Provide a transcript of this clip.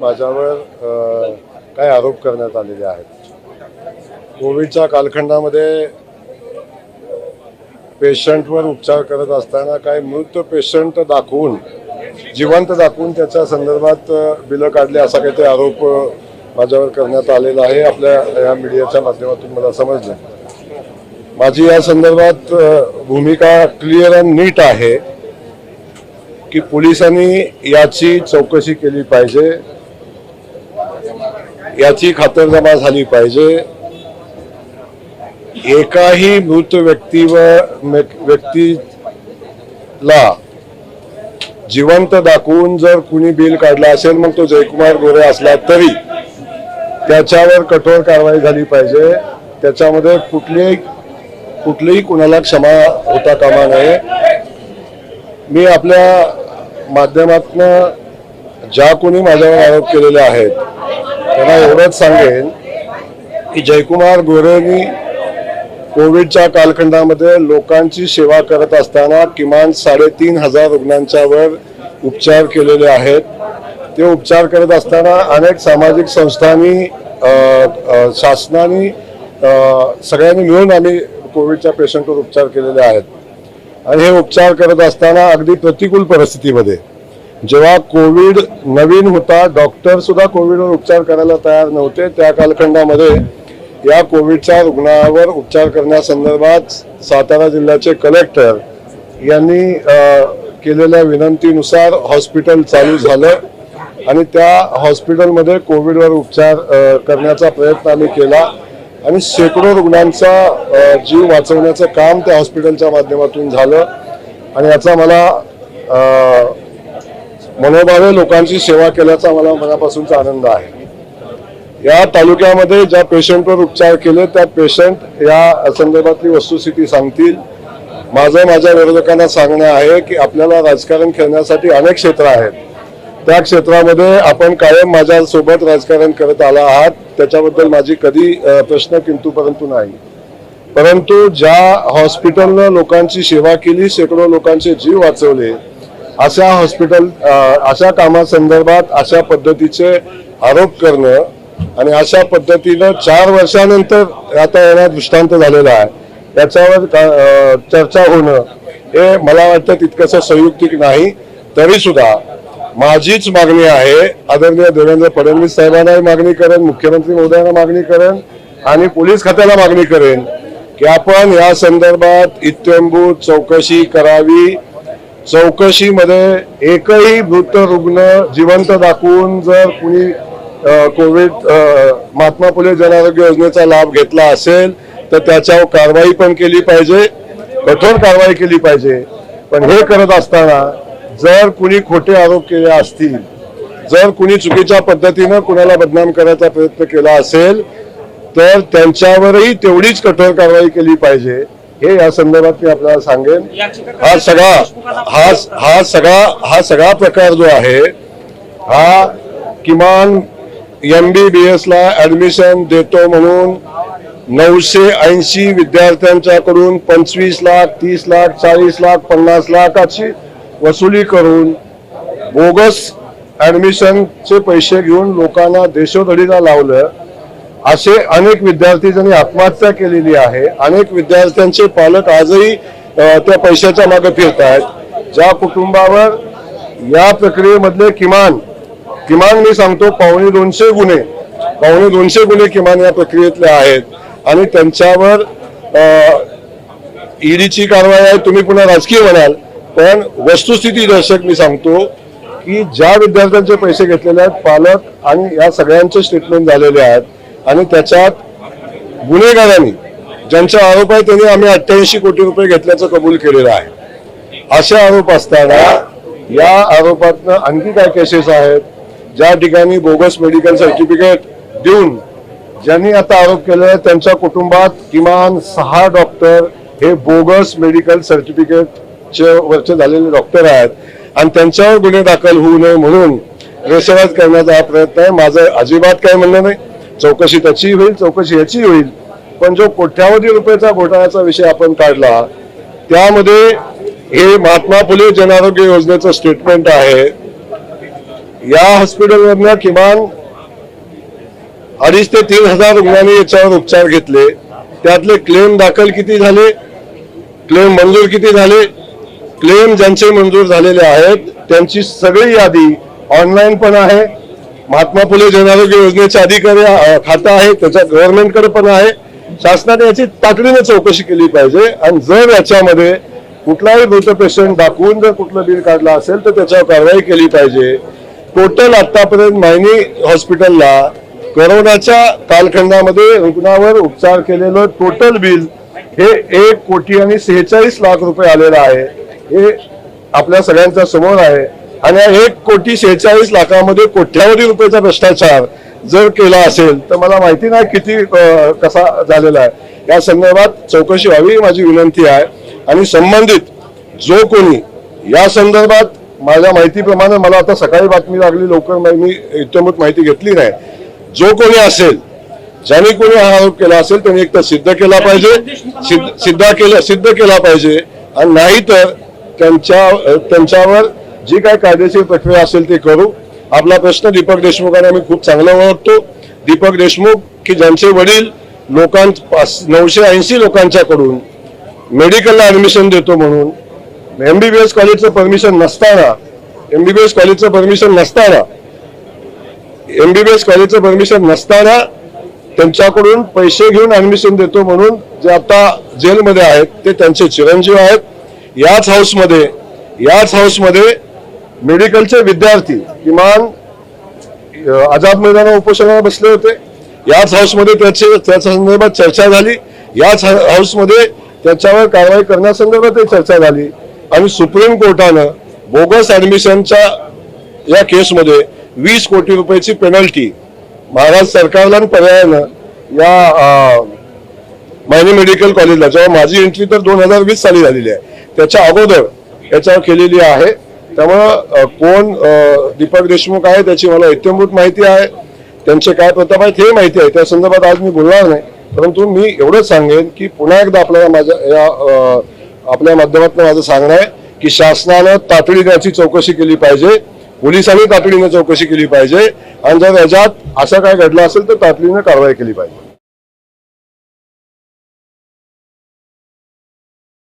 माझ्यावर काय आरोप करण्यात आलेले आहेत. कोविडच्या कालखंडामध्ये पेशंटवर उपचार करत असताना काय मृत पेशंट दाखवून जिवंत दाखवून त्याच्या संदर्भात बिलं काढले असा काहीतरी आरोप माझ्यावर करण्यात आलेला आहे. आपल्या या मीडियाच्या माध्यमातून मला समजलं. माझी या संदर्भात भूमिका क्लिअर अँड नीट आहे की पोलिसांनी याची चौकशी केली पाहिजे. याची खातरजमा झाली पाहिजे. एकाही मृत व्यक्तीवर व्यक्तीला जिवंत दाखवून जर कुणी बिल काढला असेल मग तो जयकुमार गोरे असला तरी त्याच्यावर कठोर कारवाई झाली पाहिजे. त्याच्यामध्ये कुठलीही कुठलीही कुणाला क्षमा होता कामा नये. मी आपल्या माध्यमातनं ज्या कोणी माझ्यावर आरोप केलेले आहेत त्यांना एवढंच सांगेन की जयकुमार गोरेनी कोविडच्या कालखंडामध्ये लोकांची सेवा करत असताना किमान साडेतीन हजार रुग्णांच्यावर उपचार केलेले आहेत. ते उपचार करत असताना अनेक सामाजिक संस्थांनी शासनाने सगळ्यांनी मिळून आम्ही कोविडच्या पेशंटवर उपचार केलेले आहेत. आणि हे उपचार करत असताना अगदी प्रतिकूल परिस्थितीमध्ये जेव्हा कोविड नवीन होता डॉक्टर सुद्धा कोविडवर उपचार करायला तयार नव्हते. त्या कालखंडामध्ये या कोविडच्या रुग्णावर उपचार करण्यासंदर्भात सातारा जिल्ह्याचे कलेक्टर यांनी केलेल्या विनंतीनुसार हॉस्पिटल चालू झालं आणि त्या हॉस्पिटलमध्ये कोविडवर उपचार करण्याचा प्रयत्न आम्ही केला. आणि शेकडो रुग्णांचा जीव वाचवण्याचं काम त्या हॉस्पिटलच्या माध्यमातून झालं. आणि याचा मला मनोभावे लोकांची सेवा केल्याचा मला मनापासूनचा आनंद आहे. या तालुक्यामध्ये ज्या पेशंटवर उपचार केले त्या पेशंट या संदर्भातली वस्तुस्थिती सांगतील. माझं माझ्या विरोधकांना सांगणं आहे की आपल्याला राजकारण खेळण्यासाठी अनेक क्षेत्र आहेत. त्या क्षेत्रामध्ये आपण कायम माझ्या सोबत राजकारण करत आला आहात. त्याच्याबद्दल माझी कधी प्रश्न किंतु परंतु नाही. परंतु ज्या हॉस्पिटलनं लोकांची सेवा केली शेकडो लोकांचे जीव वाचवले अशा हॉस्पिटल अशा कामासंदर्भात अशा पद्धतीचे आरोप करणं आणि अशा पद्धतीनं चार वर्षानंतर आता येणार दृष्टांत झालेला आहे. त्याच्यावर का- चर्चा होणं हे मला वाटतं तितकंसं संयुक्तिक नाही. तरी सुद्धा माझीच मागणी आहे आदरणीय देवेंद्र फडणवीस साहेबांनाही मागणी करेन मुख्यमंत्री महोदयांना मागणी करेन आणि पोलीस खात्याला मागणी करेन की आपण या संदर्भात इत्यंभूत चौकशी करावी. चौकशीमध्ये एकही मृत रुग्ण जिवंत दाखवून जर कुणी कोविड महात्मा फुले जनआरोग्य योजनेचा लाभ घेतला असेल तर त्याच्यावर कारवाई पण केली पाहिजे कठोर कारवाई केली पाहिजे. पण हे करत असताना जर कुणी खोटे आरोप केले असतील जर कुणी चुकीच्या पद्धतीनं कुणाला बदनाम करायचा प्रयत्न केला असेल तर त्यांच्यावरही तेवढीच कठोर कारवाई केली पाहिजे. हे या संदर्भात मी आपल्याला सांगेन हा सगळा हा हा सगळा हा सगळा प्रकार जो आहे हा किमान एम बी बी एसला ॲडमिशन ऍडमिशन देतो म्हणून नऊशे ऐंशी विद्यार्थ्यांच्याकडून पंचवीस लाख तीस लाख चाळीस लाख पन्नास लाखाची वसुली करून बोगस ऍडमिशनचे पैसे घेऊन लोकांना देशोधडीला लावलं. असे अनेक विद्यार्थी ज्यांनी आत्महत्या केलेली आहे. अनेक विद्यार्थ्यांचे पालक आजही त्या पैशाच्या मागे फिरत आहेत ज्या कुटुंबावर या प्रक्रियेमधले किमान किमान मी सांगतो पावणे दोनशे गुन्हे पावणे दोनशे गुन्हे किमान या प्रक्रियेतले आहेत. आणि त्यांच्यावर ईडीची कारवाई आहे तुम्ही पुन्हा राजकीय म्हणाल. पण वस्तुस्थिती दर्शक मी सांगतो की ज्या विद्यार्थ्यांचे पैसे घेतलेले आहेत पालक आणि या सगळ्यांचे स्टेटमेंट झालेले आहेत. आणि त्याच्यात गुन्हेगारांनी ज्यांचा आरोप आहे त्यांनी आम्ही अठ्ठ्याऐंशी कोटी रुपये घेतल्याचं कबूल केलेलं आहे. असे आरोप असताना या आरोपातनं आणखी काय केसेस आहेत? ज्या ठिकाणी बोगस मेडिकल सर्टिफिकेट देऊन ज्यांनी आता आरोप केला आहे त्यांच्या कुटुंबात किमान सहा डॉक्टर हे बोगस मेडिकल सर्टिफिकेटचे वरचे झालेले डॉक्टर आहेत. आणि त्यांच्यावर गुन्हे दाखल होऊ नये म्हणून रेशराज करण्याचा हा प्रयत्न आहे. माझं अजिबात काय म्हणणं नाही. चौकशी त्याची होईल चौकशी याची होईल. पण जो कोट्यावधी रुपयाचा घोटाळ्याचा विषय आपण काढला त्यामध्ये हे महात्मा फुले जनआरोग्य योजनेचं स्टेटमेंट आहे. या हॉस्पिटलमधनं किमान अडीच ते तीन हजार रुग्णांनी याच्यावर उपचार घेतले. त्यातले क्लेम दाखल किती झाले? क्लेम मंजूर किती झाले? क्लेम ज्यांचे मंजूर झालेले आहेत त्यांची सगळी यादी ऑनलाईन पण आहे. महात्मा फुले जनआरोग्य योजनेचे अधिकारी खातं आहे त्याच्या गव्हर्नमेंटकडे पण आहे. शासनाने याची तातडीने चौकशी केली पाहिजे आणि जर याच्यामध्ये कुठलाही मृत पेशंट दाखवून जर कुठलं बिल काढलं असेल तर त्याच्यावर कारवाई केली पाहिजे. टोटल आतापर्यंत मायनी हॉस्पिटलला करोनाच्या कालखंडामध्ये रुग्णावर उपचार केलेलं टोटल बिल हे एक कोटी आणि सेहेचाळीस लाख रुपये आलेलं आहे. हे आपल्या सगळ्यांच्या समोर आहे. आणि एक कोटी सेहेचाळीस लाखामध्ये कोट्यावधी रुपयाचा भ्रष्टाचार जर केला असेल तर मला माहिती नाही किती कसा झालेला आहे. या संदर्भात चौकशी व्हावी माझी विनंती आहे. आणि संबंधित जो कोणी या संदर्भात माझ्या माहितीप्रमाणे मला आता सकाळी बातमी लागली लवकर मा- इत्यंभूत माहिती घेतली नाही. जो कोणी असेल ज्याने कोणी हा आरोप केला असेल त्यांनी एक तर सिद्ध केला पाहिजे सिद्ध सिद्ध केलं सिद्ध केला पाहिजे. आणि नाही तर त्यांच्या त्यांच्यावर जी काय कायदेशीर प्रक्रिया असेल ते करू. आपला प्रश्न दीपक देशमुखांना आम्ही खूप चांगला ओळखतो. दीपक देशमुख की ज्यांचे वडील लोकां नऊशे ऐंशी लोकांच्याकडून मेडिकलला ऍडमिशन देतो म्हणून. एम बी बी एस कॉलेजचं परमिशन नसताना एम बी बी एस कॉलेजचं परमिशन नसताना एम बी बी एस कॉलेजचं परमिशन नसताना त्यांच्याकडून पैसे घेऊन ऍडमिशन देतो म्हणून जे आता जेलमध्ये आहेत ते त्यांचे चिरंजीव आहेत. याच हाऊसमध्ये याच हाऊसमध्ये मेडिकलचे विद्यार्थी किमान आझाद मैदाना उपोषणाला बसले होते. याच हाऊसमध्ये त्याचे त्याच्या संदर्भात चर्चा झाली. याच हाऊसमध्ये त्याच्यावर कारवाई करण्यासंदर्भातही चर्चा झाली. आणि सुप्रीम कोर्टानं बोगस ऍडमिशनच्या या केसमध्ये वीस कोटी रुपयाची पेनल्टी महाराष्ट्र सरकारला आणि पर्यायानं या अ, मायनी मेडिकल कॉलेजला जेव्हा माझी एंट्री तर दोन हजार वीस साली झालेली आहे. त्याच्या अगोदर याच्यावर केलेली आहे. त्यामुळं कोण दीपक देशमुख आहे त्याची मला इत्यंभूत माहिती आहे. त्यांचे काय प्रताप आहेत हे माहिती आहे. त्या संदर्भात आज मी बोलणार नाही. परंतु मी एवढंच सांगेन की पुन्हा एकदा आपल्याला माझ्या या आपल्या माध्यमातून माझं सांगणं आहे की शासनानं तातडीने याची चौकशी केली पाहिजे. पोलिसांनी तातडीने चौकशी केली पाहिजे. आणि जर याच्यात असं काय घडलं असेल तर तातडीने कारवाई केली पाहिजे.